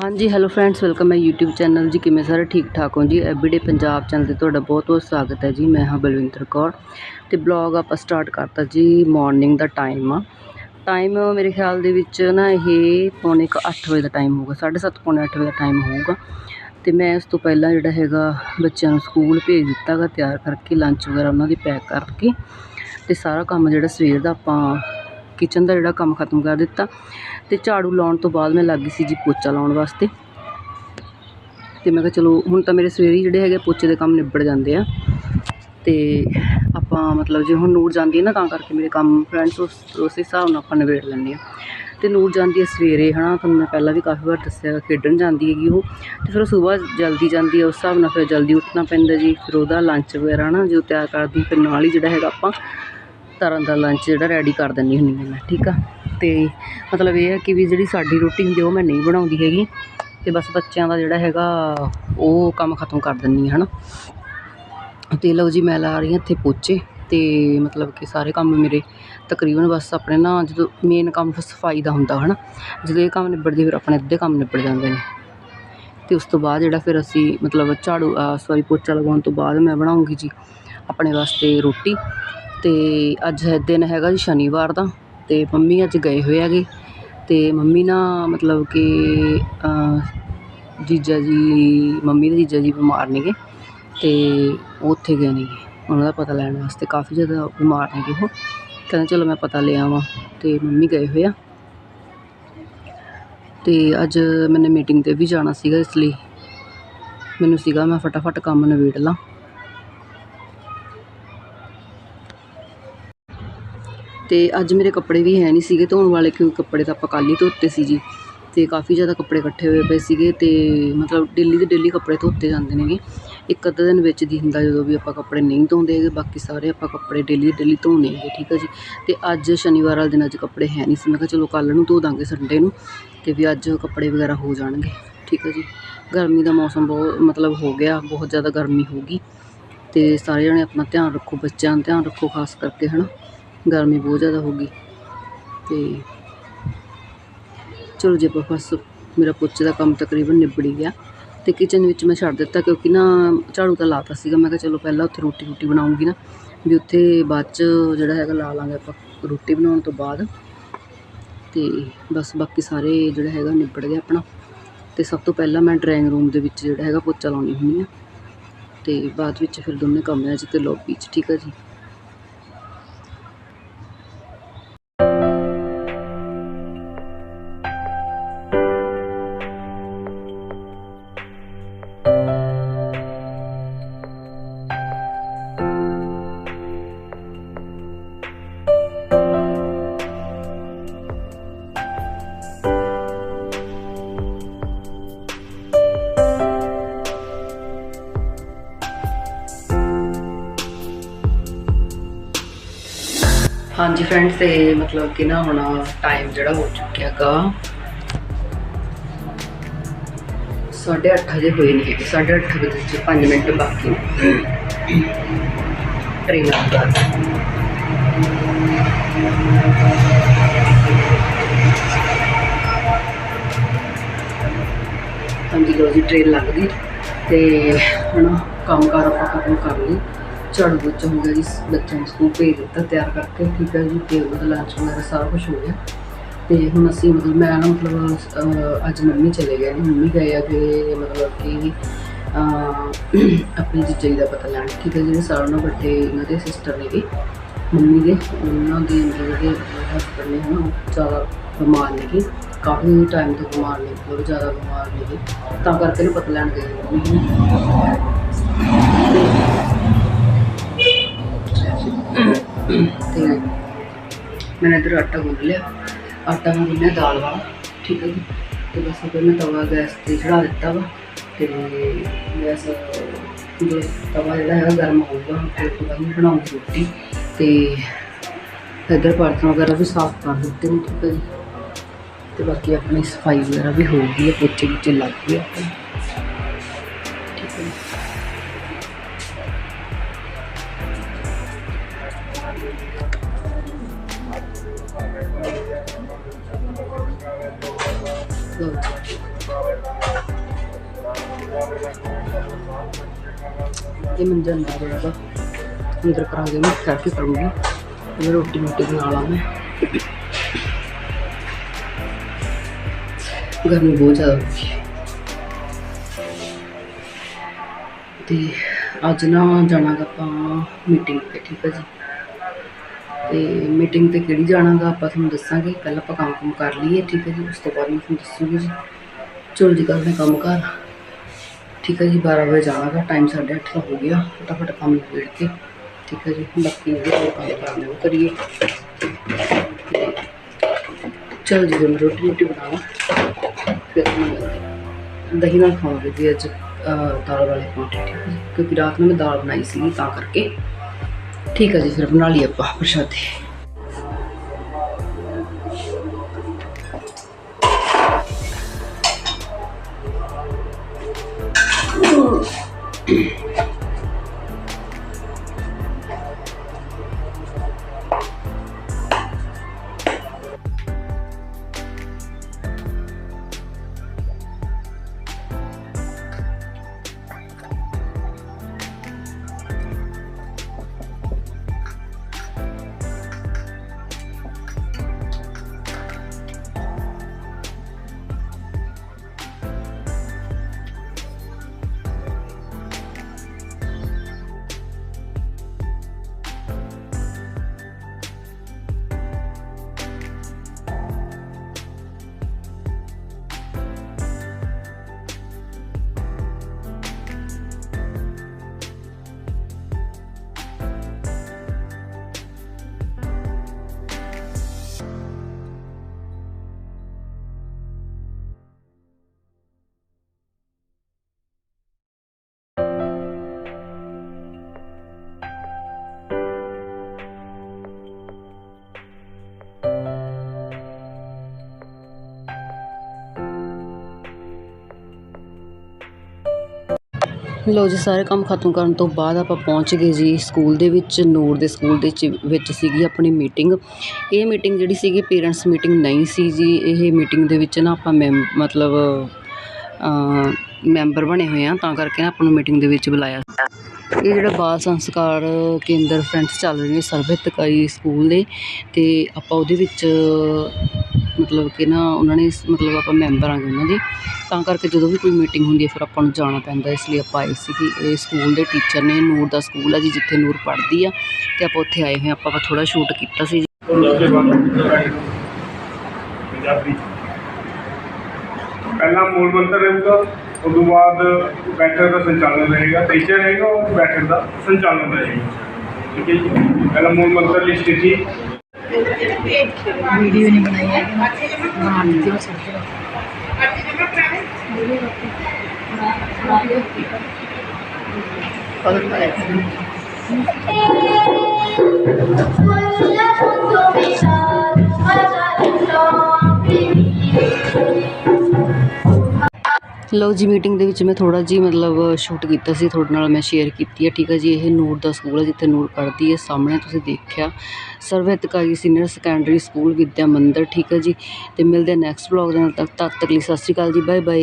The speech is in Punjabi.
ਹਾਂਜੀ ਹੈਲੋ ਫਰੈਂਡਸ ਵੈਲਕਮ ਹੈ YouTube ਚੈਨਲ ਜੀ, ਕਿਵੇਂ ਸਾਰੇ ਠੀਕ ਠਾਕ ਹੋ? ਜੀ ਐਵਰੀਡੇ ਪੰਜਾਬ ਚੈਨਲ ਤੇ ਤੁਹਾਡਾ ਬਹੁਤ ਬਹੁਤ ਸਵਾਗਤ ਹੈ ਜੀ। ਮੈਂ ਹਾਂ ਬਲਵਿੰਦਰ ਕੌਰ ਤੇ ਬਲੌਗ ਆਪਾਂ ਸਟਾਰਟ ਕਰਤਾ ਜੀ ਮਾਰਨਿੰਗ ਦਾ ਟਾਈਮ ਆ। ਟਾਈਮ ਮੇਰੇ ਖਿਆਲ ਦੇ ਵਿੱਚ ਨਾ ਇਹ ਪੌਣੇ ਕੁ ਅੱਠ ਵਜੇ ਦਾ ਟਾਈਮ ਹੋਊਗਾ 7:30 ਪੌਣੇ ਅੱਠ ਵਜੇ ਦਾ ਟਾਈਮ ਹੋਊਗਾ। ਤੇ ਮੈਂ ਇਸ ਤੋਂ ਪਹਿਲਾਂ ਜਿਹੜਾ ਹੈਗਾ ਬੱਚਿਆਂ ਨੂੰ ਸਕੂਲ ਭੇਜ ਦਿੱਤਾ ਗਾ, ਤਿਆਰ ਕਰਕੇ ਲੰਚ ਵਗੈਰਾ ਉਹਨਾਂ ਦੀ ਪੈਕ ਕਰਕੇ। ਤੇ ਸਾਰਾ ਕੰਮ ਜਿਹੜਾ ਸਵੇਰ ਦਾ ਆਪਾਂ ਕਿਚਨ ਦਾ ਜਿਹੜਾ ਕੰਮ ਖਤਮ ਕਰ ਦਿੱਤਾ ਤੇ ਝਾੜੂ ਲਾਉਣ ਤੋਂ ਬਾਅਦ ਮੈਂ ਲੱਗ ਗਈ ਸੀ ਜੀ ਪੋਚਾ ਲਾਉਣ ਵਾਸਤੇ। ਤੇ ਮੈਂ ਕਿਹਾ ਚਲੋ ਹੁਣ ਤਾਂ ਮੇਰੇ ਸਵੇਰੇ ਜਿਹੜੇ ਹੈਗੇ ਪੋਚੇ ਦੇ ਕੰਮ ਨਿਬੜ ਜਾਂਦੇ ਆ। ਤੇ ਆਪਾਂ ਮਤਲਬ ਜੇ ਹੁਣ ਨੂਰ ਜਾਂਦੀ ਹੈ ਨਾ ਤਾਂ ਕਰਕੇ ਮੇਰੇ ਕੰਮ ਫਰੈਂਡਸ ਉਸ ਉਸ ਹਿਸਾਬ ਨਾਲ ਆਪਾਂ ਨਿਬੇੜ ਲੈਂਦੇ ਆ। ਤੇ ਨੂਰ ਜਾਂਦੀ ਹੈ ਸਵੇਰੇ ਹਨਾ, ਤੁਹਾਨੂੰ ਮੈਂ ਪਹਿਲਾਂ ਵੀ ਕਾਫੀ ਵਾਰ ਦੱਸਿਆ ਖੇਡਣ ਜਾਂਦੀ ਹੈਗੀ ਉਹ। ਤੇ ਫਿਰ ਉਹ ਸਵੇਰ ਜਲਦੀ ਜਾਂਦੀ ਹੈ, ਉਸ ਹਿਸਾਬ ਨਾਲ ਫਿਰ ਜਲਦੀ ਉੱਠਣਾ ਪੈਂਦਾ ਜੀ, ਫਿਰ ਉਹਦਾ ਲੰਚ ਵਗੈਰਾ ਨਾ ਜਦੋਂ ਤਿਆਰ ਕਰਦੀ ਫਿਰ ਨਾਲ ਹੀ ਜਿਹੜਾ ਹੈਗਾ ਆਪਾਂ ਤਰ੍ਹਾਂ ਦਾ ਲੰਚ ਜਿਹੜਾ ਰੈਡੀ ਕਰ ਦਿੰਦੀ ਹੁੰਦੀ ਹਾਂ ਮੈਂ, ਠੀਕ ਆ? ਅਤੇ ਮਤਲਬ ਇਹ ਹੈ ਕਿ ਵੀ ਜਿਹੜੀ ਸਾਡੀ ਰੋਟੀ ਹੁੰਦੀ ਉਹ ਮੈਂ ਨਹੀਂ ਬਣਾਉਂਦੀ ਹੈਗੀ। ਅਤੇ ਬਸ ਬੱਚਿਆਂ ਦਾ ਜਿਹੜਾ ਹੈਗਾ, ਉਹ ਕੰਮ ਖਤਮ ਕਰ ਦਿੰਦੀ ਹਾਂ ਹੈ ਨਾ ਤੇ ਲਓ ਜੀ, ਮੈਂ ਲਾ ਰਹੀ ਹਾਂ ਇੱਥੇ ਪੋਚੇ ਅਤੇ ਮਤਲਬ ਕਿ ਸਾਰੇ ਕੰਮ ਮੇਰੇ ਤਕਰੀਬਨ ਬਸ ਆਪਣੇ ਨਾ ਜਦੋਂ ਮੇਨ ਕੰਮ ਸਫ਼ਾਈ ਦਾ ਹੁੰਦਾ ਹੈ ਨਾ ਜਦੋਂ ਇਹ ਕੰਮ ਨਿਬੜਦੇ, ਫਿਰ ਆਪਣੇ ਅੱਧੇ ਕੰਮ ਨਿਬੜ ਜਾਂਦੇ ਨੇ। ਅਤੇ ਉਸ ਤੋਂ ਬਾਅਦ ਜਿਹੜਾ ਫਿਰ ਅਸੀਂ ਮਤਲਬ ਝਾੜੂ ਸੌਰੀ ਪੋਚਾ ਲਗਾਉਣ ਤੋਂ ਬਾਅਦ ਮੈਂ ਬਣਾਉਂਗੀ ਜੀ ਆਪਣੇ ਵਾਸਤੇ ਰੋਟੀ। ਅਤੇ ਅੱਜ ਹੈ ਦਿਨ ਹੈਗਾ ਜੀ ਸ਼ਨੀਵਾਰ ਦਾ ਅਤੇ ਮੰਮੀ ਅੱਜ ਗਏ ਹੋਏ ਹੈਗੇ ਅਤੇ ਮੰਮੀ ਨਾ ਮਤਲਬ ਕਿ ਜੀਜਾ ਜੀ, ਮੰਮੀ ਦੇ ਜੀਜਾ ਜੀ ਬਿਮਾਰ ਨੇਗੇ ਅਤੇ ਉਹ ਉੱਥੇ ਗਏ ਨੇਗੇ। ਉਹਨਾਂ ਦਾ ਪਤਾ ਲੈਣ ਵਾਸਤੇ ਕਾਫੀ ਜ਼ਿਆਦਾ ਬਿਮਾਰ ਨੇਗੇ ਉਹ। ਕਹਿੰਦੇ ਚਲੋ ਮੈਂ ਪਤਾ ਲੈ ਆਵਾਂ ਅਤੇ ਮੰਮੀ ਗਏ ਹੋਏ ਆ। ਅਤੇ ਅੱਜ ਮੈਨੇ ਮੀਟਿੰਗ ਤੇ ਵੀ ਜਾਣਾ ਸੀਗਾ ਇਸ ਲਈ। ਮੈਨੂੰ ਸੀਗਾ ਮੈਂ ਫਟਾਫਟ ਕੰਮ ਨਿਬੇੜ ਲਾਂ। ਅਤੇ ਅੱਜ ਮੇਰੇ ਕੱਪੜੇ ਵੀ ਹੈ ਨਹੀਂ ਸੀਗੇ, ਧੋਣ ਵਾਲੇ ਕਿਉਂਕਿ ਕੱਪੜੇ ਤਾਂ ਆਪਾਂ ਕੱਲ੍ਹ ਹੀ ਧੋਤੇ ਸੀ ਜੀ। ਅਤੇ ਕਾਫੀ ਜ਼ਿਆਦਾ ਕੱਪੜੇ ਇਕੱਠੇ ਹੋਏ ਪਏ ਸੀਗੇ ਅਤੇ ਮਤਲਬ ਡੇਲੀ ਦੇ ਡੇਲੀ ਕੱਪੜੇ ਧੋਤੇ ਜਾਂਦੇ ਨੇਗੇ ਇੱਕ ਅੱਧਾ ਦਿਨ ਵਿੱਚ ਦੀ ਹੁੰਦਾ ਜਦੋਂ ਵੀ ਆਪਾਂ ਕੱਪੜੇ ਨਹੀਂ ਧੋਂਦੇ ਹੈਗੇ, ਬਾਕੀ ਸਾਰੇ ਆਪਾਂ ਕੱਪੜੇ ਡੇਲੀ ਦੇ ਡੇਲੀ ਧੋਣੇ ਹੈਗੇ, ਠੀਕ ਹੈ ਜੀ। ਅਤੇ ਅੱਜ ਸ਼ਨੀਵਾਰ ਵਾਲੇ ਦਿਨ ਅੱਜ ਕੱਪੜੇ ਹੈ ਨਹੀਂ ਸੀ, ਮੈਂ ਕਿਹਾ ਚਲੋ ਕੱਲ੍ਹ ਨੂੰ ਧੋ ਦਾਂਗੇ ਸੰਡੇ ਨੂੰ ਅਤੇ ਵੀ ਅੱਜ ਕੱਪੜੇ ਵਗੈਰਾ ਹੋ ਜਾਣਗੇ, ਠੀਕ ਹੈ ਜੀ। ਗਰਮੀ ਦਾ ਮੌਸਮ ਬਹੁਤ ਮਤਲਬ ਹੋ ਗਿਆ, ਬਹੁਤ ਜ਼ਿਆਦਾ ਗਰਮੀ ਹੋ ਗਈ। ਅਤੇ ਸਾਰੇ ਜਣੇ ਆਪਣਾ ਧਿਆਨ ਰੱਖੋ, ਬੱਚਿਆਂ ਦਾ ਧਿਆਨ ਰੱਖੋ ਖਾਸ ਕਰਕੇ ਹੈ ਨਾ ਗਰਮੀ ਬਹੁਤ ਜ਼ਿਆਦਾ ਹੋ ਗਈ ਤੇ ਚਲੋ ਜੇ ਆਪਾਂ ਬਸ ਮੇਰਾ ਪੋਚੇ ਦਾ ਕੰਮ ਤਕਰੀਬਨ ਨਿਬੜ ਗਿਆ ਤੇ ਕਿਚਨ ਵਿੱਚ ਮੈਂ ਛੱਡ ਦਿੱਤਾ ਕਿਉਂਕਿ ਨਾ ਝਾੜੂ ਤਾਂ ਲਾਤਾ ਸੀਗਾ, ਮੈਂ ਕਿਹਾ ਚਲੋ ਪਹਿਲਾਂ ਉੱਥੇ ਰੋਟੀ ਰੋਟੀ ਬਣਾਉਂਗੀ ਨਾ ਵੀ ਉੱਥੇ ਬਾਅਦ 'ਚ ਜਿਹੜਾ ਹੈਗਾ ਲਾ ਲਾਂਗੇ ਆਪਾਂ ਰੋਟੀ ਬਣਾਉਣ ਤੋਂ ਬਾਅਦ ਤੇ ਬਸ ਬਾਕੀ ਸਾਰੇ ਜਿਹੜਾ ਹੈਗਾ ਨਿਬੜ ਗਿਆ ਆਪਣਾ ਤੇ ਸਭ ਤੋਂ ਪਹਿਲਾਂ ਮੈਂ ਡਰਾਇੰਗ ਰੂਮ ਦੇ ਵਿੱਚ ਜਿਹੜਾ ਹੈਗਾ ਪੋਚਾ ਲਾਉਣੀ ਹੁੰਦੀ ਆ ਤੇ ਬਾਅਦ ਵਿੱਚ ਫਿਰ ਦੋਨੇ ਕਮਰਿਆਂ 'ਚ ਤੇ ਲੌਬੀ 'ਚ, ਠੀਕ ਆ ਜੀ? ਹਾਂਜੀ ਫਰੈਂਡਸ ਤੇ ਮਤਲਬ ਕਿ ਨਾ ਹੁਣ ਟਾਈਮ ਜਿਹੜਾ ਹੋ ਚੁੱਕਿਆ ਗਾ। ਸਾਢੇ ਅੱਠ ਵਜੇ ਹੋਏ ਨੇ ਸਾਢੇ ਅੱਠ ਵਜੇ ਚ 5 ਮਿੰਟ ਬਾਕੀ ਟ੍ਰੇਨ ਆ ਹਾਂਜੀ ਲੋ ਜੀ ਟ੍ਰੇਨ ਲੱਗ ਗਈ ਤੇ ਹੁਣ ਕੰਮ ਕਾਰ ਆਪਾਂ ਖਤਮ ਕਰ ਲਈ। ਝਾੜੂ ਪੋਚਾ ਹੋ ਗਿਆ ਜੀ ਬੱਚਿਆਂ ਨੂੰ ਸਕੂਲ ਭੇਜ ਦਿੱਤਾ, ਤਿਆਰ ਕਰਕੇ, ਠੀਕ ਹੈ ਜੀ, ਤੇ ਉਹਦਾ ਲੰਚ ਵਗੈਰਾ ਸਾਰਾ ਕੁਝ ਹੋ ਗਿਆ। ਤੇ ਹੁਣ ਅਸੀਂ ਮਤਲਬ, ਮੈਂ ਨਾ ਮਤਲਬ ਅੱਜ ਮੰਮੀ ਚਲੇ ਗਏ ਨੇ। ਮੰਮੀ ਗਏ ਆ ਕਿ ਮਤਲਬ ਕਿ ਆਪਣੀ ਜੀਜਾ ਜੀ ਦਾ ਪਤਾ ਲੈਣ। ਠੀਕ ਹੈ ਜਿਹੜੇ ਸਾਰਿਆਂ ਨਾਲੋਂ ਵੱਡੇ ਇਹਨਾਂ ਦੇ ਸਿਸਟਰ ਨੇਗੇ ਮੰਮੀ ਦੇ, ਉਹਨਾਂ ਦੇ ਜਿਹੜੇ ਹਸਬੰਡ ਨੇ ਹੁਣ ਉਹ ਜ਼ਿਆਦਾ ਬਿਮਾਰ ਨੇਗੇ ਕਾਫੀ ਟਾਈਮ ਤੋਂ ਬਿਮਾਰ ਨੇ, ਬਹੁਤ ਜ਼ਿਆਦਾ ਬਿਮਾਰ ਨੇਗੇ ਤਾਂ ਕਰਕੇ ਨੂੰ ਪਤਾ ਲੈਣ ਗਏ ਮੰਮੀ। ਤੇ ਮੈਂ ਇਧਰ ਆਟਾ ਗੁੰਨ ਲਿਆ। ਆਟਾ ਮੈਂ ਗੁੰਨਿਆ, ਦਾਲ ਵਾਲਾ। ਠੀਕ ਹੈ ਜੀ। ਤੇ ਬਸ ਫਿਰ ਮੈਂ ਤਵਾ, ਗੈਸ ਤੇ ਚੜਾ ਦਿੱਤਾ ਵਾ। ਤੇ ਗੈਸ, ਜੋ ਤਵਾ ਜਿਹੜਾ ਹੈਗਾ, ਗਰਮ ਹੋਊਗਾ। ਤੇ ਉਸ ਤੋਂ ਬਾਅਦ ਮੈਂ ਬਣਾਉਂਗੀ ਰੋਟੀ। ਤੇ ਇਧਰ ਬਰਤਨ ਵਗੈਰਾ ਵੀ ਸਾਫ਼ ਕਰ ਦਿੱਤੇ ਨੇ, ਠੀਕ ਜੀ। ਤੇ ਬਾਕੀ ਆਪਣੀ ਸਫ਼ਾਈ ਵਗੈਰਾ ਵੀ ਹੋ ਗਈ ਹੈ, ਪੋਚੇ ਵਿੱਚ ਲੱਗ ਗਏ ਇਹ ਮੰਜਾ ਨਾ ਰਿਹਾ ਅੰਦਰ ਕਰਾਂਗੇ ਮੈਂ ਥੈਰੇਪੀ ਕਰੂੰਗੀ। ਮੈਂ ਰੋਟੀ ਮੋਟੀ ਬਣਾ ਲਾਂ ਮੈਂ। ਗਰਮੀ ਬਹੁਤ ਜ਼ਿਆਦਾ ਹੋ ਗਈ ਹੈ। ਤੇ ਅੱਜ ਨਾ ਜਾਣਾਗਾ ਆਪਾਂ ਮੀਟਿੰਗ ਤੇ, ਠੀਕ ਹੈ ਜੀ? ਤੇ ਮੀਟਿੰਗ ਤੇ ਕਿਹੜੀ ਜਾਣਾਗਾ ਆਪਾਂ ਤੁਹਾਨੂੰ ਦੱਸਾਂਗੇ। ਪਹਿਲਾਂ ਆਪਾਂ ਕੰਮ ਕੰਮ ਕਰ ਲਈਏ ਠੀਕ ਹੈ ਜੀ? ਉਸ ਤੋਂ ਬਾਅਦ ਮੈਂ ਤੁਹਾਨੂੰ ਦੱਸੂਗੀ ਜੀ। ਚਲੋ ਜੀ ਕਰਦੇ ਹਾਂ ਕੰਮ ਕਰ। ਠੀਕ ਹੈ ਜੀ 12 ਵਜੇ ਜਾਣਾਗਾ ਟਾਈਮ 8:30 ਦਾ ਹੋ ਗਿਆ। ਫਟਾਫਟ ਕੰਮ ਨਿਬੇੜ ਕੇ ਠੀਕ ਹੈ ਜੀ? ਬਾਕੀ ਜਿਹੜੇ ਹੋਰ ਕੰਮ ਕਰਨੇ ਉਹ ਕਰੀਏ। ਤੇ ਚਲੋ ਜੀ ਮੈਂ ਰੋਟੀ ਰੋਟੀ ਬਣਾਵਾਂ। ਫਿਰ ਮੈਂ ਮਿਲਦੇ ਹਾਂ। ਦਹੀਂ ਨਾਲ ਖਾਵਾਂਗੇ ਜੀ ਅੱਜ ਅਹ, ਦਾਲ ਵਾਲੇ ਪਰੌਂਠੇ ਠੀਕ ਹੈ ਜੀ? ਕਿਉਂਕਿ ਰਾਤ ਨੂੰ ਮੈਂ ਦਾਲ ਬਣਾਈ ਸੀ ਤਾਂ ਕਰਕੇ। ਠੀਕ ਹੈ ਜੀ ਫਿਰ ਬਣਾ ਲਈ ਆਪਾਂ ਪ੍ਰਸ਼ਾਦੇ। ਲਓ ਜੀ, ਸਾਰੇ ਕੰਮ ਖਤਮ ਕਰਨ ਤੋਂ ਬਾਅਦ ਆਪਾਂ ਪਹੁੰਚ ਗਏ ਜੀ ਸਕੂਲ ਦੇ ਵਿੱਚ, ਨੂਰ ਦੇ ਸਕੂਲ ਦੇ ਚ- ਵਿੱਚ ਸੀਗੀ ਆਪਣੀ ਮੀਟਿੰਗ ਇਹ ਮੀਟਿੰਗ ਜਿਹੜੀ ਸੀਗੀ ਪੇਰੈਂਟਸ ਮੀਟਿੰਗ ਨਹੀਂ ਸੀ ਜੀ। ਇਹ ਮੀਟਿੰਗ ਦੇ ਵਿੱਚ ਨਾ ਆਪਾਂ ਮੈਂਬ ਮਤਲਬ ਮੈਂਬਰ ਬਣੇ ਹੋਏ ਆ, ਤਾਂ ਕਰਕੇ ਨਾ ਆਪਾਂ ਨੂੰ ਮੀਟਿੰਗ ਦੇ ਵਿੱਚ ਬੁਲਾਇਆ। ਇਹ ਜਿਹੜਾ ਬਾਲ ਸੰਸਕਾਰ ਕੇਂਦਰ ਫਰੈਂਡਸ ਚੱਲ ਰਹੇ ਨੇ ਸਰਵਿਤਕਾਰੀ ਸਕੂਲ ਦੇ, ਤੇ ਆਪਾਂ ਉਹਦੇ ਵਿੱਚ ਮਤਲਬ ਕਿ ਨਾ ਉਹਨਾਂ ਨੇ, ਮਤਲਬ ਆਪਾਂ ਮੈਂਬਰ ਆਂਗੇ ਉਹਨਾਂ ਦੇ। ਤਾਂ ਕਰਕੇ ਜਦੋਂ ਵੀ ਕੋਈ ਮੀਟਿੰਗ ਹੁੰਦੀ ਹੈ ਫਿਰ ਆਪਾਂ ਨੂੰ ਜਾਣਾ ਪੈਂਦਾ ਇਸ ਲਈ ਆਪਾਂ ਆਏ ਸੀ ਕਿ ਇਹ ਸਕੂਲ ਦੇ ਟੀਚਰ ਨੇ ਨੂਰ ਦਾ ਸਕੂਲ ਆ ਜੀ ਜਿੱਥੇ ਨੂਰ ਪੜ੍ਹਦੀ ਆ। ਤੇ ਆਪਾਂ ਉੱਥੇ ਆਏ ਹੋਏ ਆਪਾਂ ਥੋੜਾ ਸ਼ੂਟ ਕੀਤਾ ਸੀ ਜੀ। ਪੰਜਾਬੀ। ਪਹਿਲਾ ਮੂਲ ਮੰਤਰ ਰਹੂਗਾ ਉਸ ਤੋਂ ਬਾਅਦ ਬੈਠਕ ਦਾ ਸੰਚਾਲਨ ਰਹੇਗਾ। ਟੀਚਰ ਰਹੇਗਾ ਔਰ ਬੈਠਕ ਦਾ ਸੰਚਾਲਨ ਰਹੇਗਾ। ਠੀਕ ਹੈ ਜੀ? ਪਹਿਲਾ ਮੂਲ ਮੰਤਰ ਲਿਖੀ ਸੀ ਵੀਡੀਓ ਨਹੀਂ ਬਣਾਈ ਹੈ ਲਓ ਜੀ ਮੀਟਿੰਗ ਦੇ ਵਿੱਚ ਮੈਂ ਥੋੜਾ ਜੀ ਮਤਲਬ ਸ਼ੂਟ ਕੀਤਾ ਸੀ, ਤੁਹਾਡੇ ਨਾਲ ਮੈਂ ਸ਼ੇਅਰ ਕੀਤੀ ਹੈ ਠੀਕ ਹੈ ਜੀ? ਇਹ ਨੂਰ ਦਾ ਸਕੂਲ ਹੈ ਜਿੱਥੇ ਨੂਰ ਪੜ੍ਹਦੀ ਹੈ ਸਾਹਮਣੇ ਤੁਸੀਂ ਦੇਖਿਆ Sarvhitkari senior secondary school Vidya Mandir, ਠੀਕ ਹੈ ਜੀ? ਤੇ ਮਿਲਦੇ ਨੈਕਸਟ ਬਲੌਗ ਦੇ ਨਾਲ ਤੱਕ ਤਦ ਤੱਕ ਲਈ ਸਤਿ ਸ਼੍ਰੀ ਅਕਾਲ ਜੀ ਬਾਏ ਬਾਏ